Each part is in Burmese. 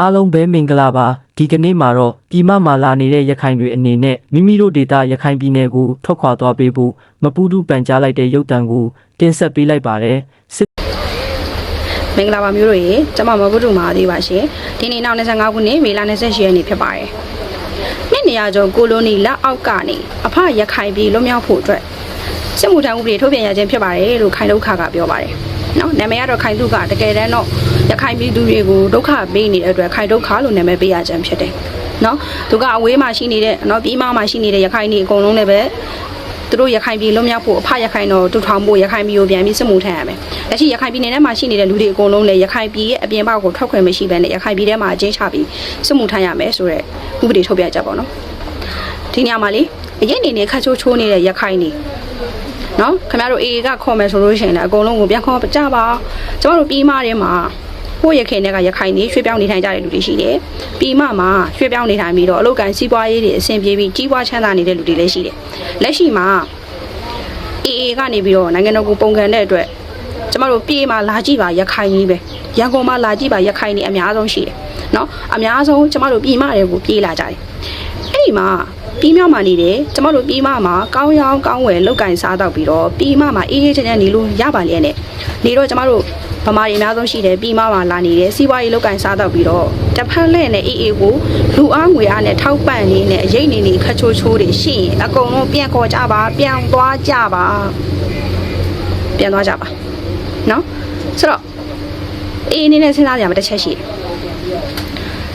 အားလုံးပဲမင်္ဂလာပါဒီကနေ့မှာတော့ပြည်မမှာလာနေတဲ့ရခိုင်တွေအနေနဲ့မိမိတို့ဒေသရခိုင်ပြည်နယ်ကိုထွက်ခွာသွားပေးဖို့မပူးတူပန်ကြားလိုက်တဲ့ရုပ်တံကိုတင်ဆက်ပေးလိုက်ပါတယ်စစ်မင်္ဂလာပါမျိုးတို့ရေကျွန်မမဘုဒ္ဓမာသေးပါရှင်ဒီနေ့နောက်25ခုနှစ်မေလ28ရက်နေ့ဖြစ်ပါတယ်နှစ်နေရာကျော်ကိုလိုနီလက်အောက်ကနေအဖရခိုင်ပြည်လွတ်မြောက်ဖို့အတွက်စစ်မှုထမ်းဥပဒေထုတ်ပြန်ရခြင်းဖြစ်ပါတယ်လို့ခိုင်ဒုက္ခကပြောပါတယ် နော်နာမည်ကတော့ခိုင်ဒုက္ခတကယ်တမ်းတော့ရခိုင်ပြည်သူတွေကိုဒုက္ခပေးနေတဲ့အတွက်ခိုင်ဒုက္ခလို့နာမည်ပေးရခြင်းဖြစ်တယ်နော်သူကအဝေးမှာရှိနေတဲ့နော်ပြည်မမှာရှိနေတဲ့ရခိုင်တွေအကုန်လုံးလည်းပဲသူတို့ရခိုင်ပြည်လွတ်မြောက်ဖို့အဖရခိုင်တော်တူထောင်ဖို့ရခိုင်ပြည်ကိုပြန်ပြီးစစ်မှုထမ်းရမယ်။လက်ရှိရခိုင်ပြည်နယ်ထဲမှာရှိနေတဲ့လူတွေအကုန်လုံးလည်းရခိုင်ပြည်ရဲ့အပြင်ဘက်ကိုထွက်ခွင့်မရှိဘဲနဲ့ရခိုင်ပြည်ထဲမှာအကျဉ်းချပြီးစစ်မှုထမ်းရမယ်ဆိုတော့ဥပဒေထုတ်ပြကြပါတော့။ဒီညမှာလေအရင်နေနေခတ်ချိုးချိုးနေတဲ့ရခိုင်နေ နော်ခင်ဗျားတို့ AA ကခေါ်မယ်ဆိုလို့ရှိရင်လည်းအကုန်လုံးကိုပြန်ခေါ်ကြပါကျမတို့ပြီးမှတဲ့မှာကိုယ့်ရခင်တွေကရခိုင်နေရွှေ့ပြောင်းနေထိုင်ကြတဲ့လူတွေရှိတယ်။ပြီးမှမှာရွှေ့ပြောင်းနေထိုင်ပြီးတော့အလုပ်ကန်စီးပွားရေးတွေအဆင်ပြေပြီးကြီးပွားချမ်းသာနေတဲ့လူတွေလည်းရှိတယ်။လက်ရှိမှာ AA ကနေပြီးတော့နိုင်ငံတော်ကိုပုံကန်တဲ့အတွက်ကျမတို့ပြေးမှာလာကြည့်ပါရခိုင်ကြီးပဲ။ရန်ကုန်မှာလာကြည့်ပါရခိုင်နေအများဆုံးရှိတယ်။နော်အများဆုံးကျမတို့ပြည်မတွေကိုပြေးလာကြတယ်။အဲ့ဒီမှာ ပြီးမြောက်မှာနေတယ်ကျမတို့ပြီးမမှာကောင်းရောင်းကောင်းဝယ်လောက်ကင်စားတော့ပြီးတော့ပြီးမမှာအေးအေးချမ်းချမ်းနေလို့ရပါလျက်နဲ့နေတော့ကျမတို့ဗမာတွေအများဆုံးရှိတယ်ပြီးမမှာလာနေတယ်စီးပွားရေးလောက်ကင်စားတော့ပြီးတော့တဖက်လက်နဲ့အေးအေးကိုလူအားငွေအားနဲ့ထောက်ပံ့နေနဲ့အရေးနေနေခချိုးချိုးတွေရှိရင်အကုန်လုံးပြန်ခေါ်ကြပါပြန်သွားကြပါပြန်သွားကြပါနော်ဆိုတော့အေးအနေနဲ့စဉ်းစားကြမှာတစ်ချက်ရှိတယ်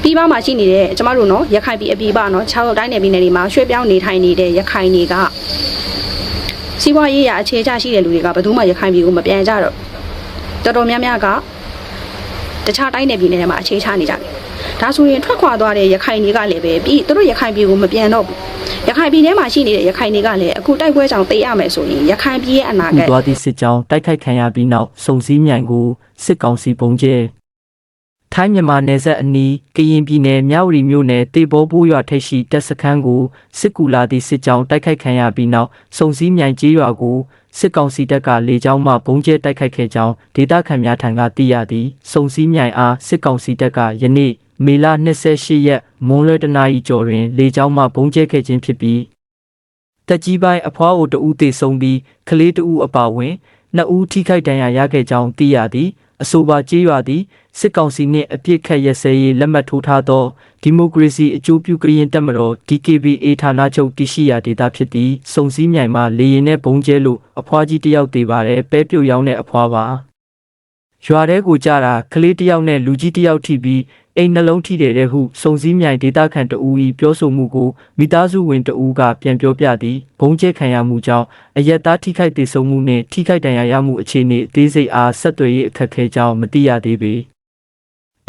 ပြည်ပမှာရှိနေတဲ့ကျမတို့နော်ရခိုင်ပြည်အပြည်ပနော်ခြောက်တိုင်းနယ်ပြည်နယ်တွေမှာရွှေ့ပြောင်းနေထိုင်နေတဲ့ရခိုင်တွေကစီးပွားရေးရာအခြေချရှိတဲ့လူတွေကဘယ်သူမှရခိုင်ပြည်ကိုမပြန်ကြတော့တော်တော်များများကတခြားတိုင်းနယ်ပြည်နယ်တွေမှာအခြေချနေကြတယ်ဒါဆိုရင်ထွက်ခွာသွားတဲ့ရခိုင်တွေကလည်းပဲပြီးသူတို့ရခိုင်ပြည်ကိုမပြန်တော့ဘူးရခိုင်ပြည်ထဲမှာရှိနေတဲ့ရခိုင်တွေကလည်းအခုတိုက်ပွဲကြောင့်တိတ်ရမယ်ဆိုရင်ရခိုင်ပြည်ရဲ့အနာဂတ်သွားသည့်စစ်ကြောင်းတိုက်ခိုက်ခံရပြီးနောက်စုံစည်းမြိုင်ကိုစစ်ကောင်စီပုံကျဲ ထိုင်းမြန်မာနယ်စပ်အနီးကရင်ပြည်နယ်မြဝတီမြို့နယ်တေဘောဘိုးရွာထိပ်ရှိတပ်စခန်းကိုစစ်ကူလာသည့်စစ်ကြောင်းတိုက်ခိုက်ခံရပြီးနောက်စုံစည်းမြိုင်ကျေးရွာကိုစစ်ကောင်စီတပ်ကလေကြောင်းမှပုံကျဲတိုက်ခိုက်ခဲ့ကြောင်းဒေသခံများထံကသိရသည်စုံစည်းမြိုင်အားစစ်ကောင်စီတပ်ကယနေ့မေလ28ရက်မွန်းလွဲတနာရီကျော်တွင်လေကြောင်းမှပုံကျဲခဲ့ခြင်းဖြစ်ပြီးတက်ကြီးပိုင်းအဖွားအိုတဦးသေဆုံးပြီးကလေးတဦးအပါအဝင်နှစ်ဦးထိခိုက်ဒဏ်ရာရခဲ့ကြောင်းသိရသည် အဆိုပါကြေးရွာသည်စစ်ကောင်စီနှင့်အပြစ်ခတ်ရစဲရေးလက်မှတ်ထိုးထားသောဒီမိုကရေစီအကျိုးပြုကရင်တပ်မတော် DKBA ဌာနချုပ်တရှိရာဒေသဖြစ်သည်စုံစည်းမြိုင်မှလေရင်နဲ့ဘုံကျဲလို့အဖွားကြီးတစ်ယောက်သေးပါတယ်ပဲပြုတ်ရောင်းတဲ့အဖွားပါ ရွာထဲကိုကြတာကလေးတစ်ယောက်နဲ့လူကြီးတစ်ယောက်ထိပြီးအိမ်နှလုံးထိတယ်တဲ့ဟုစုံစည်းမြိုင်ဒေသခံတအူဤပြောဆိုမှုကိုမိသားစုဝင်တအူကပြန်ပြောပြသည်ဘုံကျဲခံရမှုကြောင့်အရက်သားထိခိုက်ဒေဆုံးမှုနှင့်ထိခိုက်ဒဏ်ရာရမှုအခြေအနေအသေးစိတ်အားဆက်သွယ်ရေးအခက်အခဲကြောင့်မသိရသေးပေ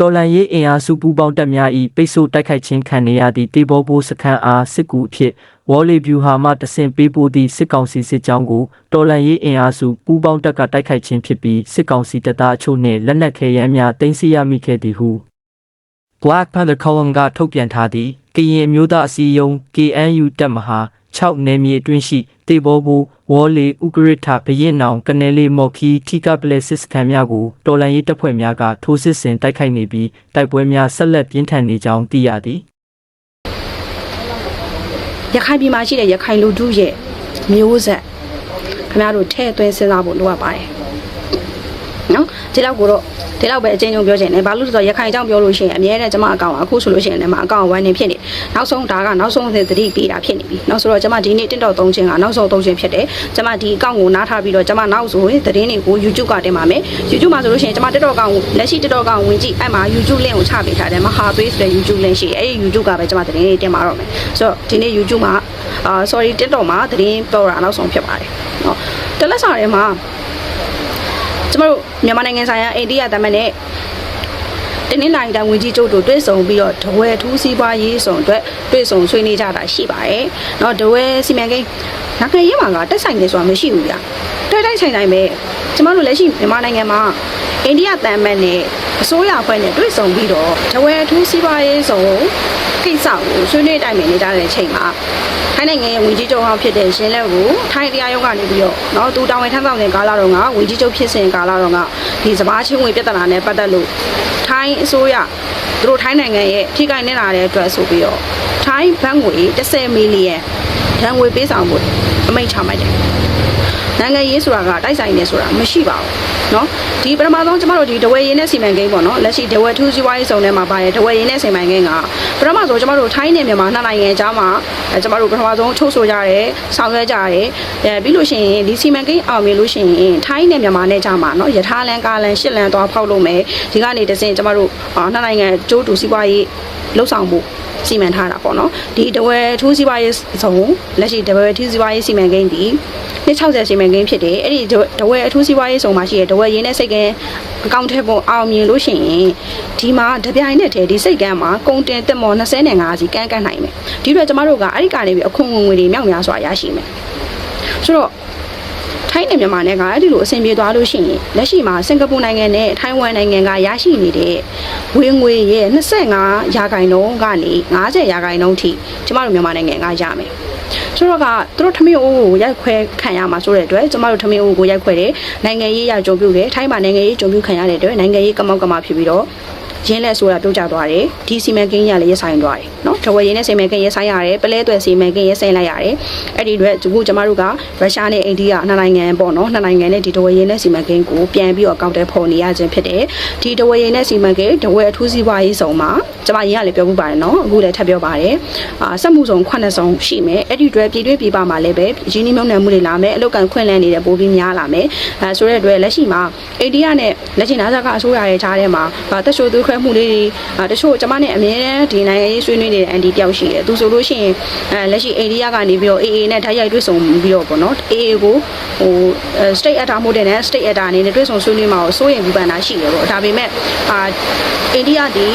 တော်လန်ရေးအင်အားစုပူးပေါင်းတပ်များ၏ပိတ်ဆို့တိုက်ခိုက်ခြင်းခံနေရသည့်တေဘောဘိုးစခန်းအားစစ်ကူအဖြစ်ဝေါ်လီဗျူဟာမှတဆင့်ပေးပို့သည့်စစ်ကောင်စီစစ်ကြောင်းကိုတော်လန်ရေးအင်အားစုပူးပေါင်းတပ်ကတိုက်ခိုက်ခြင်းဖြစ်ပြီးစစ်ကောင်စီတပ်သားအချို့နှင့်လက်နက်ခဲယမ်းများတင်စီရမိခဲ့သည်ဟု Black Panther Column ကထုတ်ပြန်ထားသည့်ကရင်အမျိုးသားအစည်းအရုံး KNU တပ်မဟာ 6နယ်မြေအတွင်းရှိတေဘောဘူဝေါ်လီဥကရစ်ထဘရင်နောင်ကနေလီမော်ခီထီကပလက်စစ်စခန်းများကိုတော်လန်ရေးတပ်ဖွဲ့များကထိုးစစ်ဆင်တိုက်ခိုက်နေပြီးတိုက်ပွဲများဆက်လက်ပြင်းထန်နေကြောင်းသိရသည်ရခိုင်ပြည်မှာရှိတဲ့ရခိုင်လူထုရဲ့မျိုးဆက်ခင်ဗျားတို့ထဲ့သွင်းစဉ်းစားဖို့လိုအပ်ပါတယ်နော်ဒီလောက်ကိုတော့ ဒီလောက်ပဲအချင်းချင်းပြောချင်တယ်ဘာလို့လဲဆိုတော့ရခိုင်အကြောင်းပြောလို့ရှိရင်အများနဲ့ကျမအကောင်အခုဆိုလို့ရှိရင်လည်းမအကောင်ဝိုင်းနေဖြစ်နေနောက်ဆုံးဒါကနောက်ဆုံးသတိပေးတာဖြစ်နေပြီနောက်ဆိုတော့ကျမဒီနေ့တင့်တော်သုံးခြင်းကနောက်ဆုံးသုံးခြင်းဖြစ်တယ်ကျမဒီအကောင်ကိုနားထားပြီးတော့ကျမနောက်ဆိုရင်သတင်းတွေကို YouTube ကတင်ပါမယ် YouTube မှာဆိုလို့ရှိရင်ကျမတက်တော်ကောင်ကိုလက်ရှိတက်တော်ကောင်ဝင်ကြည့်အဲ့မှာ YouTube link ကိုချပေးထားတယ်မဟာသွေးဆိုတဲ့ YouTube link ရှိတယ်အဲ့ဒီ YouTube ကပဲကျမသတင်းတွေတင်ပါတော့မယ်ဆိုတော့ဒီနေ့ YouTube မှာအာ sorry တက်တော်မှာသတင်းပြောတာနောက်ဆုံးဖြစ်ပါတယ်เนาะတလက်စာထဲမှာ ကျမတို့မြန်မာနိုင်ငံဆိုင်ရာအိန္ဒိယသမ္မတနဲ့တနင်္လာနေ့တိုင်းဝင်ကြီးချုပ်တို့တွေ့ဆုံပြီးတော့ဒဝဲထူးစီးပွားရေးဆောင်အတွက်တွေ့ဆုံဆွေးနွေးကြတာရှိပါတယ်။နော်ဒဝဲစီမံကိန်း နိုင်ငံရေးမှာကတက်ဆိုင်နေဆိုတာမရှိဘူးဗျတိုက်တိုက်ဆိုင်ဆိုင်ပဲကျမတို့လက်ရှိမြန်မာနိုင်ငံမှာအိန္ဒိယတန်မတ်နဲ့အစိုးရအဖွဲ့နဲ့တွေ့ဆုံပြီးတော့တဝဲအထူးစီးပွားရေးဆောင်ကိစ္စကိုဆွေးနွေးတိုင်ပင်နေကြတဲ့အချိန်မှာထိုင်းနိုင်ငံရဲ့ဝင်ကြီးချုပ်ဟောင်းဖြစ်တဲ့ရှင်လက်ကိုထိုင်းတရားရုံးကနေပြီးတော့เนาะသူတာဝန်ထမ်းဆောင်တဲ့ကာလတော့ကဝင်ကြီးချုပ်ဖြစ်စဉ်ကာလတော့ကဒီစပားချင်းဝင်ပြဿနာနဲ့ပတ်သက်လို့ထိုင်းအစိုးရသူတို့ထိုင်းနိုင်ငံရဲ့ထိခိုက်နေတာတဲ့အတွက်ဆိုပြီးတော့ထိုင်းဘဏ်ငွေ10မီလီယံ ဒဏ်ငွေပေးဆောင်ဖို့အမိန့်ချမှတ်တယ်နိုင်ငံရေးဆိုတာကတိုက်ဆိုင်နေဆိုတာမရှိပါဘူး နော်ဒီပထမဆုံးကျမတို့ဒီဒဝယ်ရင်းနဲ့စီမံကိန်းပေါ့နော်လက်ရှိဒဝယ်2စီးပွားရေးစုံထဲမှာပါတယ်ဒဝယ်ရင်းနဲ့စီမံကိန်းကပထမဆုံးကျမတို့ထိုင်းနဲ့မြန်မာနှစ်နိုင်ငံကြားမှာကျမတို့ပထမဆုံးထုတ်ဆိုကြရဲဆောင်ရွက်ကြရဲအဲပြီးလို့ရှိရင်ဒီစီမံကိန်းအောင်မြင်လို့ရှိရင်ထိုင်းနဲ့မြန်မာနဲ့ကြားမှာနော်ယထာလန်ကာလန်ရှစ်လန်သွားဖောက်လို့မယ်ဒီကနေတစင်ကျမတို့နှစ်နိုင်ငံကျိုးတူစီးပွားရေးလှုပ်ဆောင်မှုစီမံထားတာပေါ့နော်ဒီတဝဲထူးစီပွားရေးစုံလက်ရှိတဝဲထူးစီပွားရေးစီမံကိန်းဒီ160စီမံကိန်းဖြစ်တယ်အဲ့ဒီတဝဲအထူးစီပွားရေးစုံမှာရှိတဲ့တဝဲရင်းနဲ့စိတ်ကန်းအကောင့်ထဲပေါ်အောင်မြင်လို့ရှိရင်ဒီမှာတပြိုင်နက်တည်းဒီစိတ်ကန်းမှာကုန်တင်တက်မော်25စီကန်းကန်းနိုင်မယ်ဒီတော့ကျမတို့ကအဲ့ဒီကနေပြီးအခွန်ဝင်ငွေတွေမြောက်များစွာရရှိမယ်ဆိုတော့ထိုင်းနဲ့မြန်မာနဲ့ကအဲ့ဒီလိုအဆင်ပြေသွားလို့ရှိရင်လက်ရှိမှာစင်ကာပူနိုင်ငံနဲ့ထိုင်းဝမ်နိုင်ငံကရရှိနေတဲ့ဝင်ငွေရဲ့25ရာခိုင်နှုန်းကနေ50ရာခိုင်နှုန်းထိကျမတို့မြန်မာနိုင်ငံကရမယ် ဆိုတော့ကသူတို့ထမင်းအိုးကိုရိုက်ခွဲခံရမှာဆိုတဲ့အတွက်ကျမတို့ထမင်းအိုးကိုရိုက်ခွဲတယ်နိုင်ငံရေးရကြုံပြုတယ်ထိုင်းမှာနိုင်ငံရေးကြုံပြုခံရတဲ့အတွက်နိုင်ငံရေးကမောက်ကမဖြစ်ပြီးတော့ရင်းလက်ဆိုတာပြုတ်ကျသွားတယ်ဒီစီမံကိန်းရလည်းရဆိုင်သွားတယ်เนาะတဝယ်ရင်းနဲ့စီမံကိန်းရဆိုင်ရတယ်ပလဲသွယ်စီမံကိန်းရဆိုင်လိုက်ရတယ်အဲ့ဒီအတွက်အခုကျမတို့ကရုရှားနဲ့အိန္ဒိယနှစ်နိုင်ငံပေါ့နော်နှစ်နိုင်ငံနဲ့ဒီတဝယ်ရင်းနဲ့စီမံကိန်းကိုပြန်ပြီးတော့အကောင့်တဲဖော်နေရခြင်းဖြစ်တယ်ဒီတဝယ်ရင်းနဲ့စီမံကိန်းတဝယ်အထူးစီးပွားရေးဆောင်မှာ ကျမရင်းကလည်းပြောမှုပါတယ်နော်အခုလည်းထပ်ပြောပါတယ်အာစက်မှုစုံခွနဲ့စုံရှိမယ်အဲ့ဒီတွဲပြည်တွင်းပြည်ပမှာလည်းပဲရင်းနှီးမြှုပ်နှံမှုတွေလာမယ်အလုပ်ကန်ခွင့်လန်းနေတဲ့ပိုးပြီးများလာမယ်အဲဆိုတဲ့အတွက်လက်ရှိမှာအိန္ဒိယနဲ့လက်ရှိနာဇာကအစိုးရရဲ့ကြားထဲမှာတက်ရှိုးသွေးခွဲမှုလေးတွေတချို့ကျမနဲ့အမြဲတမ်းဒီနိုင်ငံရေးဆွေးနွေးနေတဲ့အန်တီတယောက်ရှိတယ်သူဆိုလို့ရှိရင်အဲလက်ရှိအိန္ဒိယကနေပြီးတော့ AA နဲ့ဓာတ်ရိုက်တွေ့ဆုံပြီးတော့ပေါ့နော် AA ကို ဟို state actor မို့တဲ့နဲ့ state actor အနေနဲ့တွေ့ဆုံဆွေးနွေးမှာကိုစိုးရင်ဘူးပန်တာရှိတယ်ပေါ့ဒါပေမဲ့အာအိန္ဒိယဒီ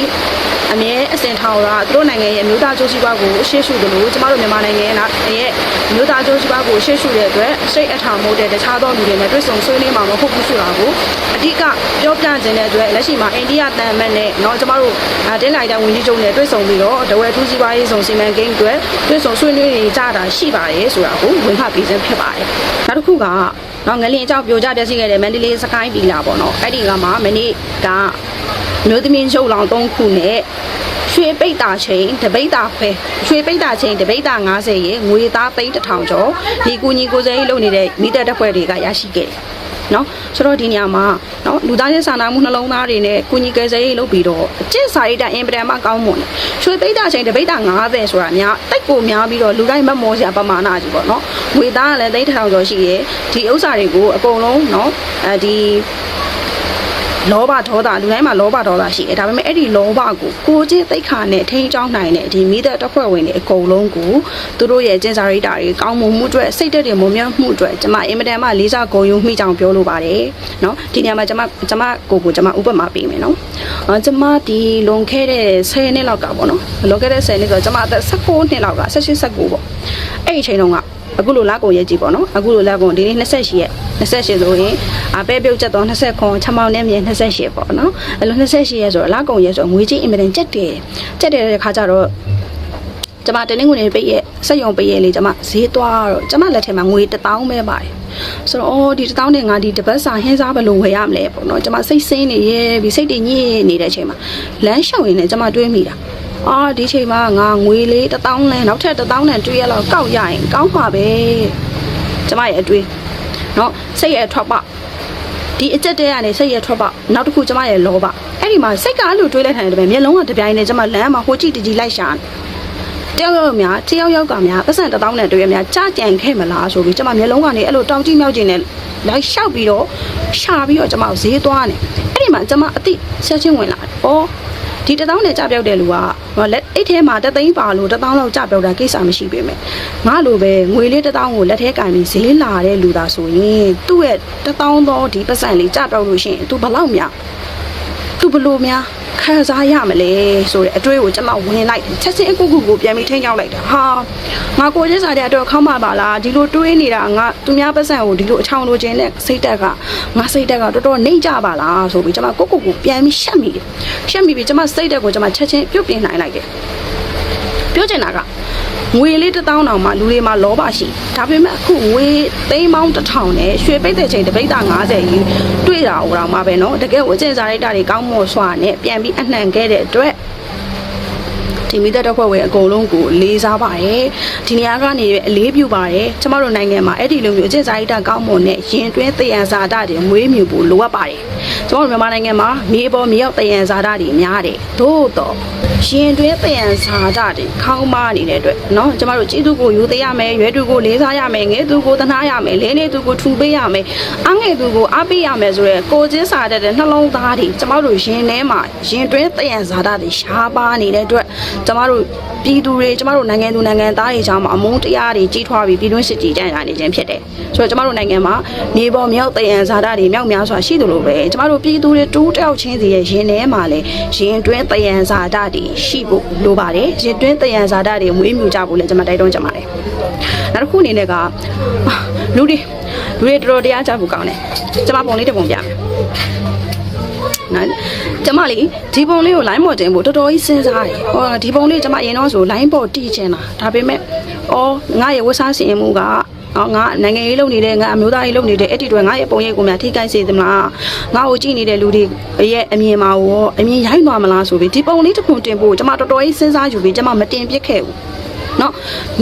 အမြဲအစင်ထောင်တာသူတို့နိုင်ငံရဲ့အမျိုးသားကျိုးစီးပွားကိုရှေ့ရှုတယ်လို့ကျမတို့မြန်မာနိုင်ငံရဲ့ရဲ့အမျိုးသားကျိုးစီးပွားကိုရှေ့ရှုတဲ့အတွက် state actor မို့တဲ့တခြားသောလူတွေနဲ့တွေ့ဆုံဆွေးနွေးမှာမဟုတ်ဘူးဆိုတာကိုအဓိကပြောပြခြင်းတဲ့အတွက်လက်ရှိမှာအိန္ဒိယတန်မတ်နဲ့เนาะကျမတို့တင်းလိုက်တဲ့ဝန်ကြီးချုပ်နဲ့တွေ့ဆုံပြီးတော့တဝဲထူးစီးပွားရေးဆောင်စီမံကိန်းအတွက်တွေ့ဆုံဆွေးနွေးနေကြတာရှိပါတယ်ဆိုတာကိုဝန်ဖတ်ပေးခြင်းဖြစ်ပါတယ်နောက်တစ်ခုက နော်ငလင်အကြောင်းပြိုကျပြည့်စည်ခဲ့တဲ့မန္တလေးစကိုင်းပီလာပေါ့နော်အဲ့ဒီကမှမနေ့ကမျိုးသမီးရုပ်လောင်၃ခုနဲ့ရွှေပိတ်တာချိန်တပိတ်တာဖဲရွှေပိတ်တာချိန်တပိတ်တာ90ရေငွေသားသိန်းတစ်ထောင်ကျော်ဒီကူညီကိုယ်စားရေးလုပ်နေတဲ့မိသက်တပ်ဖွဲ့တွေကရရှိခဲ့တယ် နော်ဆိုတော့ဒီနေရာမှာနော်လူသားချင်းစာနာမှုနှလုံးသားတွေနဲ့ကုညီကယ်ဆယ်ရေးလုပ်ပြီးတော့အကျင့်စာရိတ္တအင်ပဒံမှာကောင်းမွန်တယ်ရွှေပိတ်တာချိန်တပိတ်တာ90ဆိုတာများတိတ်ကိုများပြီးတော့လူတိုင်းမမောစရာပမာဏကြီးပေါ့နော်ငွေသားကလည်းသိန်းတစ်ထောင်ကျော်ရှိရဲဒီဥစ္စာတွေကိုအကုန်လုံးနော်အဲဒီ လောဘဒေါသလူတိုင်းမှာလောဘဒေါသရှိတယ်ဒါပေမဲ့အဲ့ဒီလောဘကိုကိုချင်းသိက္ခာနဲ့ထိန်းချောင်းနိုင်တဲ့ဒီမိသက်တပ်ဖွဲ့ဝင်တွေအကုန်လုံးကိုသူတို့ရဲ့ကျင့်စာရိတ္တတွေကောင်းမွန်မှုအတွက်စိတ်တက်တွေမွန်မြတ်မှုအတွက်ကျွန်မအင်မတန်မှလေးစားဂုဏ်ယူမိကြောင်ပြောလိုပါတယ်เนาะဒီနေရာမှာကျွန်မကျွန်မကိုကိုကျွန်မဥပမာပေးမယ်เนาะအော်ကျွန်မဒီလွန်ခဲ့တဲ့10နှစ်လောက်ကပေါ့နော်လွန်ခဲ့တဲ့10နှစ်ဆိုကျွန်မအသက်16နှစ်လောက်က18 19ပေါ့အဲ့ဒီအချိန်တုန်းက အခုလိုလက်ကုန်ရဲ့ကြည့်ပေါ့နော်အခုလိုလက်ကုန်ဒီနေ့28ရက်28ဆိုရင်အပဲပြုတ်ချက်တော့20ခွန်ချမောင်းနဲ့မြေ28ပေါ့နော်အဲ့လို28ရက်ဆိုတော့လက်ကုန်ရဲ့ဆိုငွေကြီးအင်မတန်ကြက်တယ်ကြက်တယ်တဲ့ခါကျတော့ကျမတနင်္ဂနွေပိတ်ရဲ့စက်ရုံပိတ်ရဲ့လေကျမဈေးသွားတော့ကျမလက်ထဲမှာငွေ1000ပဲပါတယ်ဆိုတော့အော်ဒီ1000နဲ့ငါဒီတပတ်စာဟင်းစားဘယ်လိုဝယ်ရမလဲပေါ့နော်ကျမစိတ်ဆင်းနေရဲ့ဒီစိတ်တွေညစ်နေတဲ့အချိန်မှာလမ်းလျှောက်ရင်းနဲ့ကျမတွေးမိတာ အာဒီချိန်မှာငါငွေလေး1000နဲ့နောက်ထပ်1000နဲ့တွေးရတော့ကောက်ရရင်ကောင်းမှာပဲကျမရဲ့အတွေးเนาะစိတ်ရဲ့ထွက်ပေါက်ဒီအကျက်တဲကနေစိတ်ရဲ့ထွက်ပေါက်နောက်တစ်ခုကျမရဲ့လောဘအဲ့ဒီမှာစိတ်ကအဲ့လိုတွေးလိုက်ထိုင်တယ်ပဲမျက်လုံးကတပြိုင်နဲ့ကျမလမ်းမှာဟိုကြည့်တကြီးလိုက်ရှာတယောက်ယောက်များတယောက်ယောက်ကများပတ်စံတစ်တောင်းနဲ့တွေ့ရများကြားကြံခဲ့မလားဆိုပြီးကျမမျက်လုံးကနေအဲ့လိုတောင်ကြည့်မြောက်ကြည့်နေလိုက်လျှောက်ပြီးတော့ရှာပြီးတော့ကျမကိုဈေးသွားနေအဲ့ဒီမှာကျမအတိဆက်ချင်းဝင်လာတယ်။အော် ဒီတထောင်းနဲ့ကြပြောက်တဲ့လူကဟောလက်အိတ်ထဲမှာတသိန်းပါလို့တထောင်းလောက်ကြပြောက်တာကိစ္စမရှိပေမဲ့ငါလိုပဲငွေလေးတထောင်းကိုလက်ထဲကင်ပြီးဈေးလာတဲ့လူသားဆိုရင်သူ့ရဲ့တထောင်းသောဒီပတ်စံလေးကြပြောက်လို့ရှိရင် तू ဘလောက်များ သူဘလို့များခံစားရမလဲဆိုတဲ့အတွေးကိုကျွန်မဝင်လိုက်တယ်ချက်ချင်းအကူကူကိုပြန်ပြီးထိန်းချောက်လိုက်တာဟာငါကိုချင်းစားတဲ့အတော့ခေါင်းမပါလားဒီလိုတွေးနေတာငါသူများပတ်စံကိုဒီလိုအချောင်လိုချင်တဲ့စိတ်တက်ကငါစိတ်တက်ကတော်တော်နှိမ့်ကြပါလားဆိုပြီးကျွန်မကိုကိုကိုပြန်ပြီးရှက်မိတယ်ရှက်မိပြီးကျွန်မစိတ်တက်ကိုကျွန်မချက်ချင်းပြုတ်ပြင်နိုင်လိုက်တယ်ပြောချင်တာက ငွေလေးတစ်သောင်းတောင်မှလူတွေမှာလောဘရှိဒါပေမဲ့အခုငွေသိန်းပေါင်းတစ်ထောင်နဲ့ရွှေပိတ်တဲ့ချိန်တပိတ်တာ90ကြီးတွေ့တာဟိုတော့မှပဲเนาะတကယ်ကိုအကျင့်စာရိတ္တတွေကောင်းမော်စွာနဲ့ပြန်ပြီးအနှံခဲ့တဲ့အတွက်ဒီမိသက်တော့ဖွဲ့ဝင်အကုန်လုံးကိုလေးစားပါတယ်ဒီနေရာကနေအလေးပြုပါတယ်ကျမတို့နိုင်ငံမှာအဲ့ဒီလိုမျိုးအကျင့်စာရိတ္တကောင်းမွန်တဲ့ရင်တွင်းတယံဇာတတွေမွေးမြူဖို့လိုအပ်ပါတယ်ကျမတို့မြန်မာနိုင်ငံမှာမြေပေါ်မြေရောက်တယံဇာတတွေများတယ်သို့တော့ ရင်တွင်းပယံဇာတတွေခေါင်းပါနေတဲ့အတွက်နော်ကျမတို့ကျေးသူကိုယူသေးရမယ်ရွယ်သူကိုလေးစားရမယ်ငယ်သူကိုသနာရမယ်လဲနေသူကိုထူပေးရမယ်အငယ်သူကိုအပေးရမယ်ဆိုရဲကိုချင်းစာတဲ့နှလုံးသားတွေကျမတို့ရင်ထဲမှာရင်တွင်းပယံဇာတတွေရှားပါနေတဲ့အတွက်ကျမတို့ ပြည်သူတွေကျမတို့နိုင်ငံသူနိုင်ငံသားတွေကြောင့်အမုန်းတရားတွေကြီးထွားပြီးပြည်တွင်းစစ်ကြီးကြံ့ရနေခြင်းဖြစ်တယ်ဆိုတော့ကျမတို့နိုင်ငံမှာနေပေါ်မြောက်တယံဇာတတွေမြောက်များစွာရှိသလိုပဲကျမတို့ပြည်သူတွေတူးတောက်ချင်းစီရဲ့ရင်ထဲမှာလည်းရင်တွင်းတယံဇာတတွေရှိဖို့လိုပါတယ်ရင်တွင်းတယံဇာတတွေမွေးမြူကြဖို့လည်းကျွန်မတိုက်တွန်းချင်ပါတယ်နောက်တစ်ခုအနေနဲ့ကလူတွေလူတွေတော်တော်တရားကြဖို့ကောင်းတယ်ကျွန်မပုံလေးတစ်ပုံပြမယ်နော် ကျမလေးဒီပုံလေးကို line ပေါ်တင်ဖို့တော်တော်ကြီးစဉ်းစားတယ်ဟောဒီပုံလေးကျမအရင်တော့ဆို line ပေါ်တီးချင်တာဒါပေမဲ့အော်ငါရဲ့ဝတ်စားစီရင်မှုကအော်ငါနိုင်ငံရေးလုပ်နေတဲ့ငါအမျိုးသားရေးလုပ်နေတဲ့အဲ့ဒီတွေငါရဲ့ပုံရိပ်ကိုများထိခိုက်စေသမလားငါ့ကိုကြည့်နေတဲ့လူတွေရဲ့အမြင်မှာရောအမြင်ရိုက်သွားမလားဆိုပြီးဒီပုံလေးတစ်ခုတင်ဖို့ကျမတော်တော်ကြီးစဉ်းစားယူပြီးကျမမတင်ပြစ်ခဲ့ဘူး နော်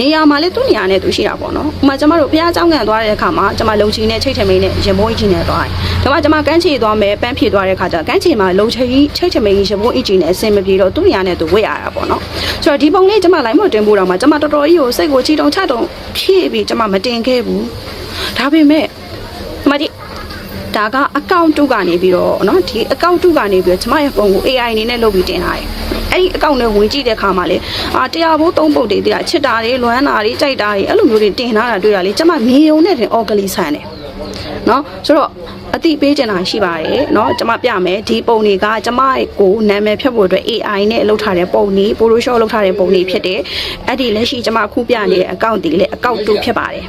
နေရာမှာလေသူ့နေရာနဲ့သူရှိတာပေါ့နော်ဥပမာကျမတို့ဘုရားကျောင်းကန်သွားတဲ့အခါမှာကျမလုံချီနဲ့ချိတ်ထမိန်နဲ့ရင်မိုးကြီးနဲ့သွားတယ်ဒါမှကျမကန်းချီသွားမယ်ပန်းဖြေသွားတဲ့အခါကျကန်းချီမှာလုံချီချိတ်ထမိန်ရင်မိုးကြီးနဲ့အဆင်မပြေတော့သူ့နေရာနဲ့သူဝတ်ရတာပေါ့နော်ဆိုတော့ဒီပုံလေးကျမလိုင်းမတင်ဖို့တော့မှကျမတော်တော်ကြီးကိုစိတ်ကိုချီတုံချတုံဖြည့်ပြီးကျမမတင်ခဲ့ဘူးဒါပေမဲ့ဒီမကြီးဒါကအကောင့်တုကနေပြီးတော့เนาะဒီအကောင့်တုကနေပြီးတော့ကျမရဲ့ပုံကို AI အနေနဲ့လုပ်ပြီးတင်ထားတယ် အဲ့ဒီအကောင့်နဲ့ဝင်ကြည့်တဲ့အခါမှာလေအာတရားဘိုးသုံးပုတ်တွေတရားချစ်တာတွေလွမ်းတာတွေကြိုက်တာတွေအဲ့လိုမျိုးတွေတင်ထားတာတွေ့တာလေကျမမြေုံနဲ့တင်အော်ဂလီဆန်တယ်เนาะဆိုတော့အတိပေးချင်တာရှိပါတယ်เนาะကျမပြမယ်ဒီပုံတွေကကျမကိုနာမည်ဖြတ်ဖို့အတွက် AI နဲ့လုပ်ထားတဲ့ပုံတွေ Photoshop လုပ်ထားတဲ့ပုံတွေဖြစ်တယ်အဲ့ဒီလက်ရှိကျမခုပြနေတဲ့အကောင့်တွေလည်းအကောင့်တူဖြစ်ပါတယ်